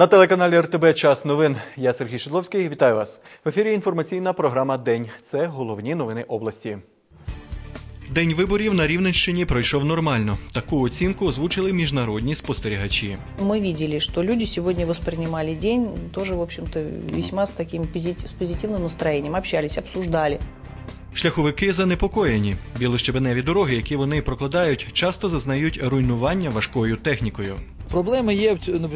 На телеканалі РТБ Час новин. Я Сергій Шидловський. Вітаю вас. В ефірі інформаційна програма День. Це головні новини області. День виборів на Рівненщині пройшов нормально. Таку оцінку озвучили міжнародні спостерігачі. Мы видели, что люди сегодня воспринимали день тоже, в общем-то, весьма с таким позит- с позитивным настроением, обсуждали. Шляховики занепокоєні. Білощебеневі дороги, які вони прокладають, часто зазнають руйнування важкою технікою. Проблеми є ну,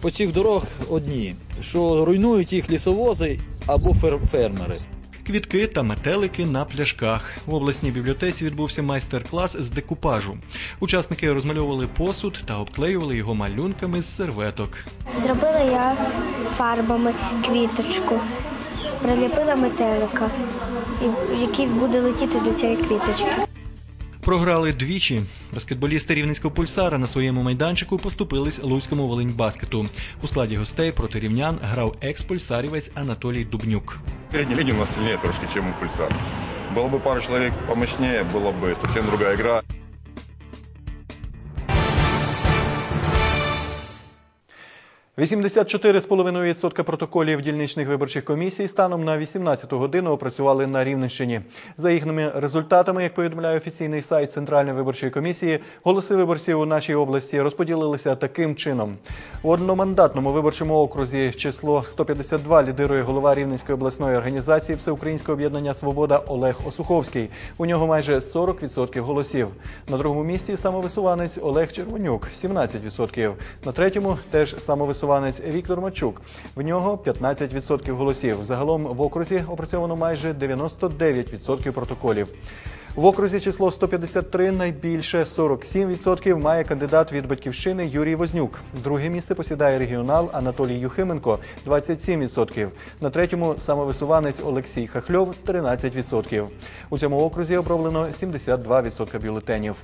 по цих дорогах одні, що руйнують їх лісовози або фер- фермери. Квітки та метелики на пляшках. В обласній бібліотеці відбувся майстер-клас з декупажу. Учасники розмальовували посуд та обклеювали його малюнками з серветок. Зробила я фарбами квіточку, приліпила метелика, який буде летіти до цієї квіточки. Програли двічі. Баскетболісти рівненського пульсара на своєму майданчику поступились Луцькому Волиньбаскету. У складі гостей проти рівнян грав екс-пульсарівець Анатолій Дубнюк. Передняя линия у нас сильнее трошки, чем у Пульсар. Было бы пару человек помощнее, была бы совсем другая игра. – 84,5% протоколів дільничних виборчих комісій станом на 18 годину опрацювали на Рівненщині. За їхніми результатами, як повідомляє офіційний сайт Центральної виборчої комісії, голоси виборців у нашій області розподілилися таким чином. У одномандатному виборчому окрузі число 152 лідирує голова Рівненської обласної організації Всеукраїнського об'єднання Свобода Олег Осуховський. У нього майже 40% голосів. На другому місці самовисуванець Олег Червонюк 17%. На третьому теж самовисуванець Віктор Мачук. В нього 15% голосів. Загалом в окрузі опрацьовано майже 99% протоколів. В окрузі число 153 найбільше 47% має кандидат від батьківщини Юрій Вознюк. Друге місце посідає регіонал Анатолій Юхименко 27%. На третьому самовисуванець Олексій Хахльов 13%. У цьому окрузі оброблено 72% бюлетенів.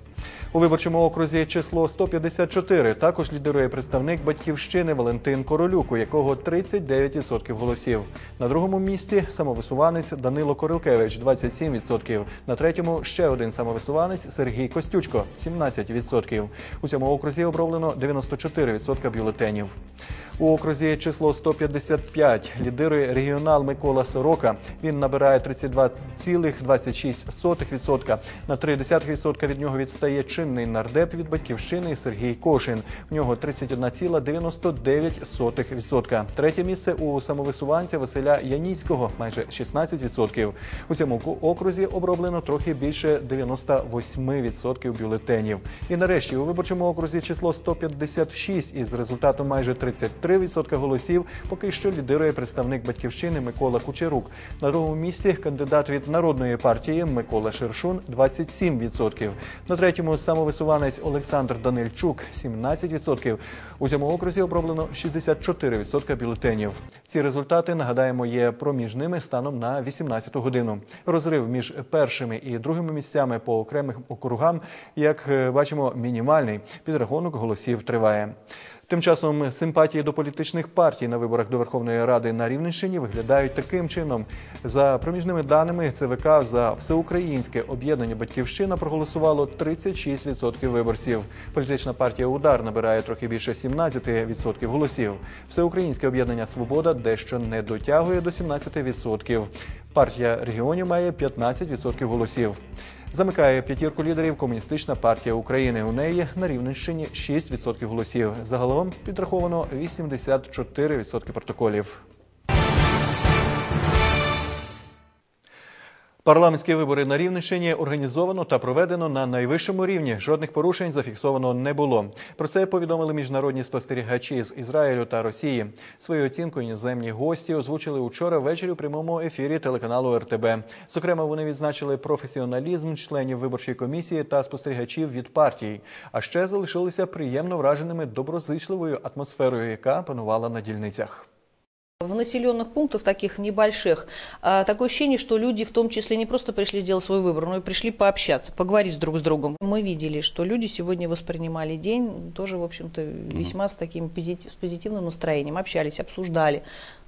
У виборчому окрузі число 154 також лідирує представник батьківщини Валентин Королюк, у якого 39% голосів. На другому місці самовисуванець Данило Корилкевич 27%. На третьому ще один самовисуванець Сергій Костючко 17%. У цьому окрузі оброблено 94% бюлетенів. У окрузі число 155 лідирує регіонал Микола Сорока. Він набирає 32,26%. На 0,3% від нього відстає чинний нардеп від батьківщини Сергій Кошин. В нього 31,99%. Третє місце у самовисуванця Василя Яніцького майже 16%. У цьому окрузі оброблено трохи більше 98% бюлетенів. І нарешті у виборчому окрузі число 156 із результатом майже 33% голосів поки що лідирує представник батьківщини Микола Кучерук. На другому місці кандидат від народної партії Микола Шершун 27%. На третьому самовисуванець Олександр Данильчук 17%. У цьому окрузі оброблено 64% бюлетенів. Ці результати нагадаємо є проміжними станом на 18 годину. Розрив між першими і другими місцями по окремих округам, як е, бачимо, мінімальний. Підрахунок голосів триває. Тим часом симпатії до політичних партій на виборах до Верховної Ради на Рівненщині виглядають таким чином. За проміжними даними ЦВК за всеукраїнське об'єднання Батьківщина проголосувало 36% виборців. Політична партія Удар набирає трохи більше 17% голосів. Всеукраїнське об'єднання Свобода дещо не дотягує до 17%. Партія регіонів має 15% голосів. Замикає п'ятірку лідерів Комуністична партія України. У неї на Рівненщині 6% голосів. Загалом підраховано 84% протоколів. Парламентські вибори на Рівненщині організовано та проведено на найвищому рівні. Жодних порушень зафіксовано не було. Про це повідомили міжнародні спостерігачі з Ізраїлю та Росії. Свою оцінку іноземні гості озвучили учора ввечері у прямому ефірі телеканалу РТБ. Зокрема, вони відзначили професіоналізм членів виборчої комісії та спостерігачів від партій. А ще залишилися приємно враженими доброзичливою атмосферою, яка панувала на дільницях. В населенных пунктах таких небольших а, такое ощущение, что люди в том числе не просто пришли сделать свой выбор, но и пришли пообщаться, поговорить друг с другом. Мы видели, что люди сегодня воспринимали день тоже, в общем-то, весьма с таким позит- с позитивным настроением, общались, обсуждали,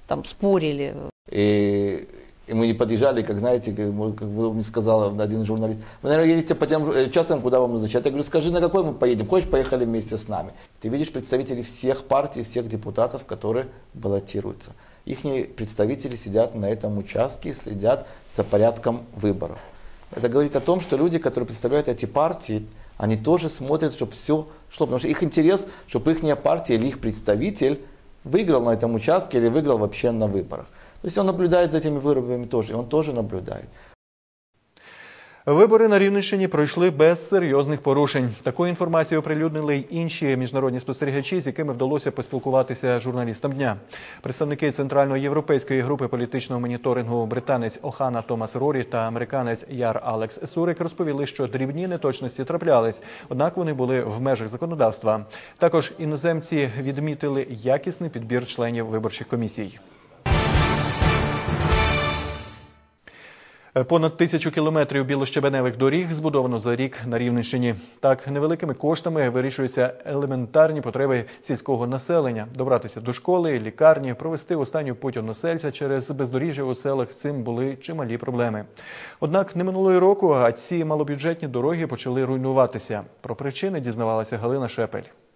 там спорили. І И мы не подъезжали, как знаете, как, как мне сказал один журналист, вы, наверное, едете по тем э, часам, куда вам назначают. Я говорю, скажи, на какой мы поедем? Хочешь, поехали вместе с нами? Ты видишь представителей всех партий, всех депутатов, которые баллотируются. Их представители сидят на этом участке и следят за порядком выборов. Это говорит о том, что люди, которые представляют эти партии, они тоже смотрят, чтобы все шло. Потому что их интерес, чтобы их партия или их представитель выиграл на этом участке или выиграл вообще на выборах. То есть он наблюдает за этими выборами тоже, и он тоже наблюдает. Вибори на Рівненщині пройшли без серйозних порушень. Таку інформацію оприлюднили й інші міжнародні спостерігачі, з якими вдалося поспілкуватися журналістам дня. Представники центральноєвропейської групи політичного моніторингу британець Охана Томас Рорі та американець Яр Алекс Сурик розповіли, що дрібні неточності траплялись, однак вони були в межах законодавства. Також іноземці відмітили якісний підбір членів виборчих комісій. Понад тисячу кілометрів білощебеневих доріг збудовано за рік на Рівненщині. Так, невеликими коштами вирішуються елементарні потреби сільського населення. Добратися до школи, лікарні, провести останню путь односельця через бездоріжжя у селах цим були чималі проблеми. Однак не минулого року, а ці малобюджетні дороги почали руйнуватися. Про причини дізнавалася Галина Шепель.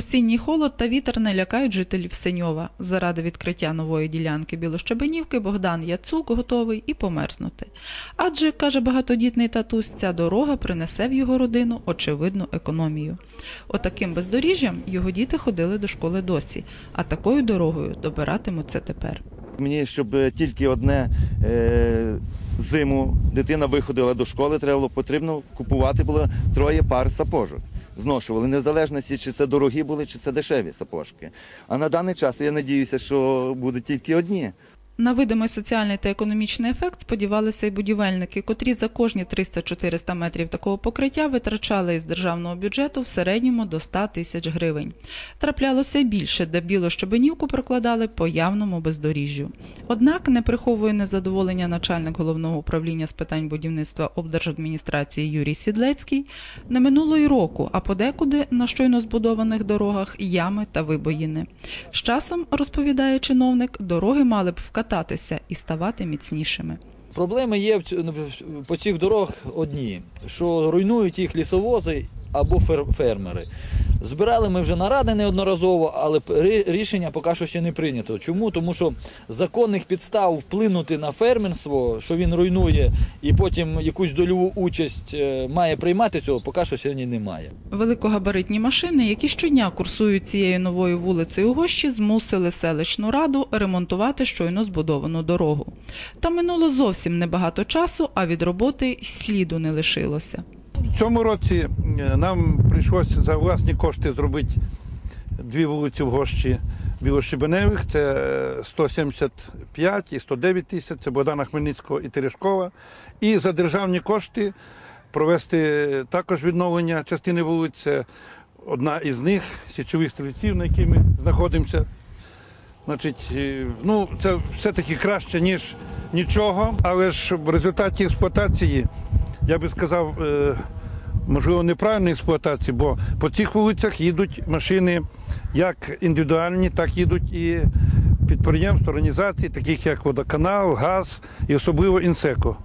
Осінній холод та вітер не лякають жителів Синьова. Заради відкриття нової ділянки Білощебенівки Богдан Яцук готовий і померзнути. Адже, каже багатодітний татусь, ця дорога принесе в його родину очевидну економію. Отаким бездоріжжям його діти ходили до школи досі, а такою дорогою добиратимуться тепер. Мені, щоб е, тільки одне е, зиму дитина виходила до школи, треба було потрібно купувати було троє пар сапожок. Зношували, незалежності, чи це дорогі були, чи це дешеві сапожки. А на даний час я надіюся, що будуть тільки одні. На видимий соціальний та економічний ефект сподівалися й будівельники, котрі за кожні 300-400 метрів такого покриття витрачали із державного бюджету в середньому до 100 тисяч гривень. Траплялося більше, де білощебенівку прокладали по явному бездоріжжю. Однак не приховує незадоволення начальник головного управління з питань будівництва облдержадміністрації Юрій Сідлецький. Не минуло й року, а подекуди на щойно збудованих дорогах ями та вибоїни. З часом, розповідає чиновник, дороги мали б вкататися і ставати міцнішими. Проблеми є по цих дорогах одні, що руйнують їх лісовози або фер- фермери. Збирали ми вже наради неодноразово, але рішення поки що ще не прийнято. Чому? Тому що законних підстав вплинути на фермерство, що він руйнує і потім якусь дольову участь е, має приймати цього, поки що сьогодні немає. Великогабаритні машини, які щодня курсують цією новою вулицею Гощі, змусили селищну раду ремонтувати щойно збудовану дорогу. Та минуло зовсім небагато часу, а від роботи сліду не лишилося. Цьому році е, нам прийшлося за власні кошти зробити дві вулиці в Гощі Білощебеневих. Це е, 175 і 109 тисяч, це Богдана Хмельницького і Терешкова. І за державні кошти провести також відновлення частини вулиць. Це одна із них, січових стрільців, на якій ми знаходимося. Значить, е, ну, це все-таки краще, ніж нічого, але ж в результаті експлуатації, я би сказав, е, можливо, неправильної експлуатації, бо по цих вулицях їдуть машини як індивідуальні, так їдуть і підприємств, організацій, таких як водоканал, газ і особливо інсеко.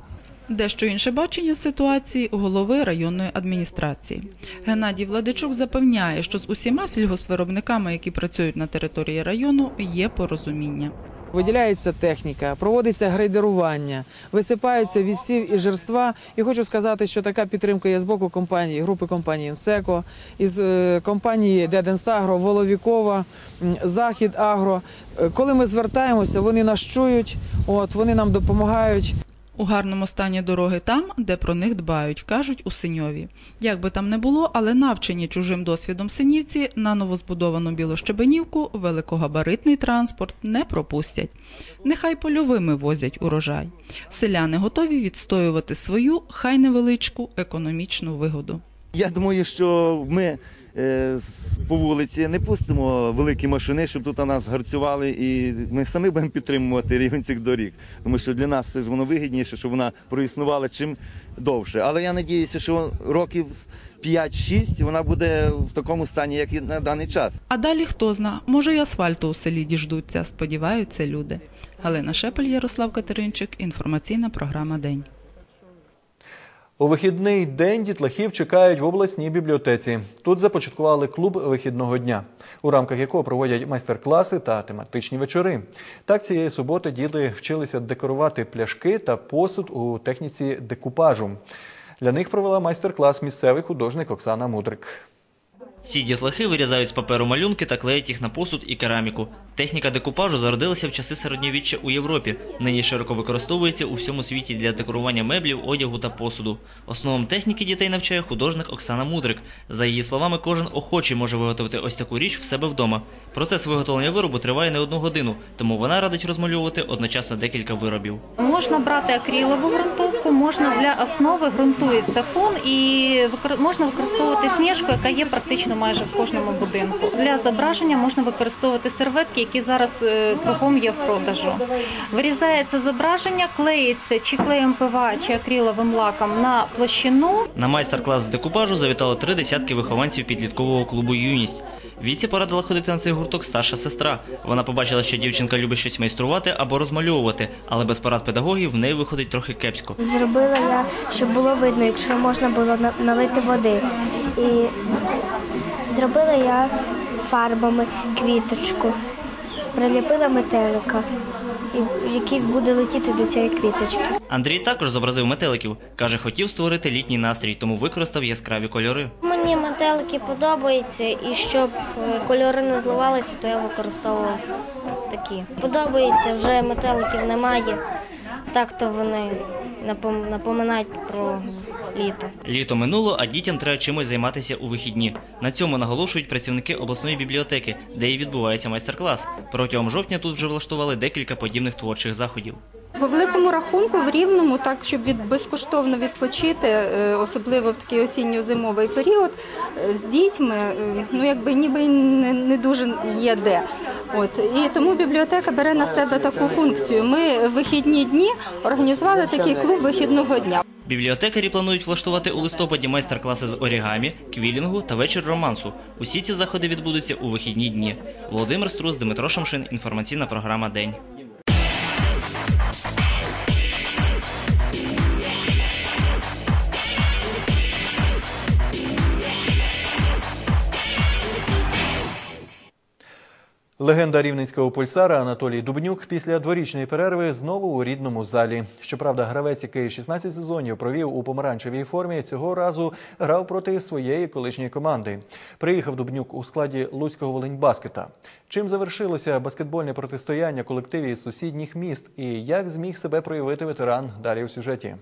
Дещо інше бачення ситуації у голови районної адміністрації. Геннадій Владичук запевняє, що з усіма сільгоспвиробниками, які працюють на території району, є порозуміння. Виділяється техніка, проводиться грейдерування, висипаються відсів і жерства. І хочу сказати, що така підтримка є з боку компанії, групи компанії Інсеко, із е, компанії Деденсагро, Воловікова, Захід Агро. Е, Коли ми звертаємося, вони нас чують, от вони нам допомагають. У гарному стані дороги там, де про них дбають, кажуть у Синьові. Як би там не було, але навчені чужим досвідом синівці на новозбудовану білощебенівку великогабаритний транспорт не пропустять. Нехай польовими возять урожай. Селяни готові відстоювати свою, хай невеличку економічну вигоду. Я думаю, що ми по вулиці не пустимо великі машини, щоб тут нас гарцювали, і ми самі будемо підтримувати рівень цих доріг. Тому що для нас це ж воно вигідніше, щоб вона проіснувала чим довше. Але я надіюся, що років з 5-6 вона буде в такому стані, як і на даний час. А далі хто зна, може й асфальту у селі діждуться, сподіваються люди. Галина Шепель, Ярослав Катеринчик. Інформаційна програма День. У вихідний день дітлахів чекають в обласній бібліотеці. Тут започаткували клуб вихідного дня, у рамках якого проводять майстер-класи та тематичні вечори. Так цієї суботи діти вчилися декорувати пляшки та посуд у техніці декупажу. Для них провела майстер-клас місцевий художник Оксана Мудрик. Ці дітлахи вирізають з паперу малюнки та клеять їх на посуд і кераміку. Техніка декупажу зародилася в часи середньовіччя у Європі. Нині широко використовується у всьому світі для декорування меблів, одягу та посуду. Основам техніки дітей навчає художник Оксана Мудрик. За її словами, кожен охочий може виготовити ось таку річ в себе вдома. Процес виготовлення виробу триває не одну годину, тому вона радить розмальовувати одночасно декілька виробів. Можна брати акрилову ґрунтовку, можна для основи ґрунтується фон і можна використовувати сніжку, яка є практично майже в кожному будинку. Для зображення можна використовувати серветки, які зараз е, кругом є в продажу. Вирізається зображення, клеїться чи клеєм ПВА, чи акриловим лаком на площину. На майстер-клас з декупажу завітало три десятки вихованців підліткового клубу Юність. Віці порадила ходити на цей гурток старша сестра. Вона побачила, що дівчинка любить щось майструвати або розмальовувати, але без порад педагогів в неї виходить трохи кепсько. Зробила я, щоб було видно, якщо можна було на- налити води. І зробила я фарбами квіточку, приліпила метелика, який буде летіти до цієї квіточки. Андрій також зобразив метеликів. Каже, хотів створити літній настрій, тому використав яскраві кольори. Мені метелики подобаються, і щоб е, кольори не зливалися, то я використовував такі. Подобається, вже метеликів немає. Так то вони напом- напоминають про літо. Літо минуло, а дітям треба чимось займатися у вихідні. На цьому наголошують працівники обласної бібліотеки, де і відбувається майстер-клас. Протягом жовтня тут вже влаштували декілька подібних творчих заходів. По великому рахунку в рівному, так щоб від безкоштовно відпочити, е, особливо в такий осінньо-зимовий період, е, з дітьми, е, ну якби ніби не, не дуже є де. От і тому бібліотека бере на себе таку функцію. Ми вихідні дні організували такий клуб вихідного дня. Бібліотекарі планують влаштувати у листопаді майстер-класи з орігамі, квілінгу та вечір романсу. Усі ці заходи відбудуться у вихідні дні. Володимир Струс, Дмитро Шамшин. Інформаційна програма День. Легенда рівненського пульсара Анатолій Дубнюк після дворічної перерви знову у рідному залі. Щоправда, гравець, який 16 сезонів провів у помаранчевій формі, цього разу грав проти своєї колишньої команди. Приїхав Дубнюк у складі Луцького Волиньбаскета. Чим завершилося баскетбольне протистояння колективів із сусідніх міст і як зміг себе проявити ветеран далі у сюжеті.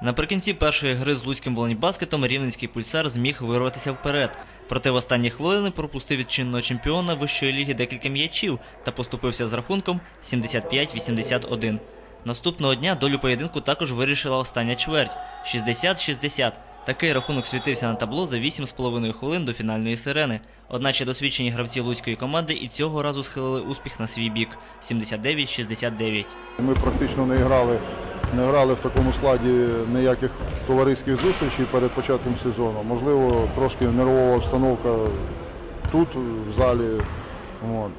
Наприкінці першої гри з Луцьким волейбаскетом рівненський пульсар зміг вирватися вперед. Проте в останні хвилини пропустив від чинного чемпіона вищої ліги декілька м'ячів та поступився з рахунком 75-81. Наступного дня долю поєдинку також вирішила остання чверть 60-60. Такий рахунок світився на табло за 8,5 хвилин до фінальної сирени. Одначе досвідчені гравці луцької команди і цього разу схилили успіх на свій бік 79-69. Ми практично не грали, не грали в такому складі ніяких товариських зустрічей перед початком сезону. Можливо, трошки нервова обстановка тут, в залі. От.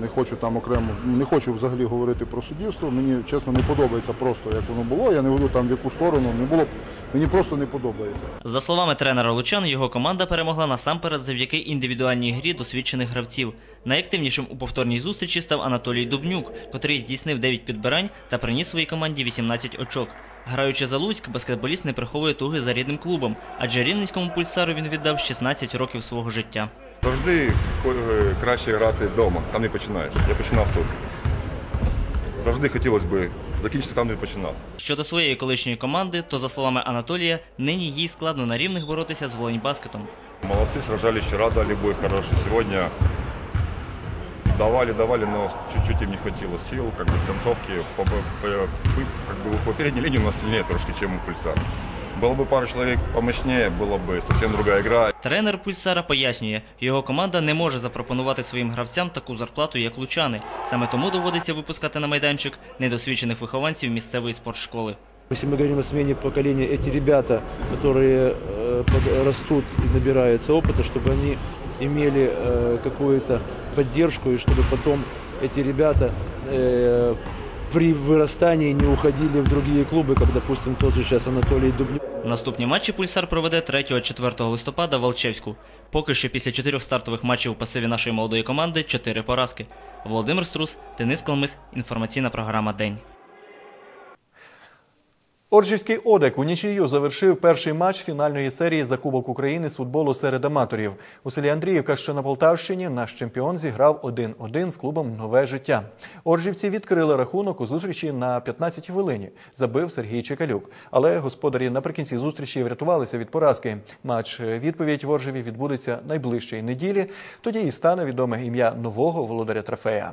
Не хочу там окремо, не хочу взагалі говорити про суддівство. Мені чесно не подобається просто, як воно було. Я не веду там в яку сторону. Не було мені просто не подобається. За словами тренера Лучан, його команда перемогла насамперед завдяки індивідуальній грі досвідчених гравців. Найактивнішим у повторній зустрічі став Анатолій Дубнюк, котрий здійснив 9 підбирань та приніс своїй команді 18 очок. Граючи за Луцьк, баскетболіст не приховує туги за рідним клубом, адже рівненському пульсару він віддав 16 років свого життя. Завжди е, краще грати вдома, там не починаєш. Я починав тут. Завжди хотілося б закінчити там, де починав. Щодо своєї колишньої команди, то за словами Анатолія, нині їй складно на рівних боротися з волейбаскетом. Молодцы, сражались вчера, дали бой хороший. Сегодня давали, давали, но чуть-чуть им не хватило сил. Как бы в концовке, по, по- по- как бы по передней линии у нас сильнее трошки, чем у Пульсар. Было бы пару человек помощнее, было бы совсем другая игра. Тренер пульсара пояснює, його команда не може запропонувати своїм гравцям таку зарплату, як лучани. Саме тому доводиться випускати на майданчик недосвідчених вихованців місцевої спортшколи. Если мы говорим о смене поколения, эти ребята, которые э, под- растут и набираются опыта, чтобы они имели э, какую-то поддержку и чтобы потом эти ребята э, при вырастании не уходили в другие клубы, как, допустим, тот же сейчас Анатолий Дубнев. Наступні матчі Пульсар проведе 3-4 листопада в Алчевську. Поки що після чотирьох стартових матчів у пасиві нашої молодої команди чотири поразки. Володимир Струс, Денис Колмис, інформаційна програма День. Оржівський Одек у нічию завершив перший матч фінальної серії за Кубок України з футболу серед аматорів. У селі Андріївка, що на Полтавщині, наш чемпіон зіграв 1-1 з клубом Нове життя. Оржівці відкрили рахунок у зустрічі на 15 хвилині. Забив Сергій Чекалюк. Але господарі наприкінці зустрічі врятувалися від поразки. Матч е, відповідь в Оржеві відбудеться найближчої неділі. Тоді і стане відоме ім'я нового володаря трофея.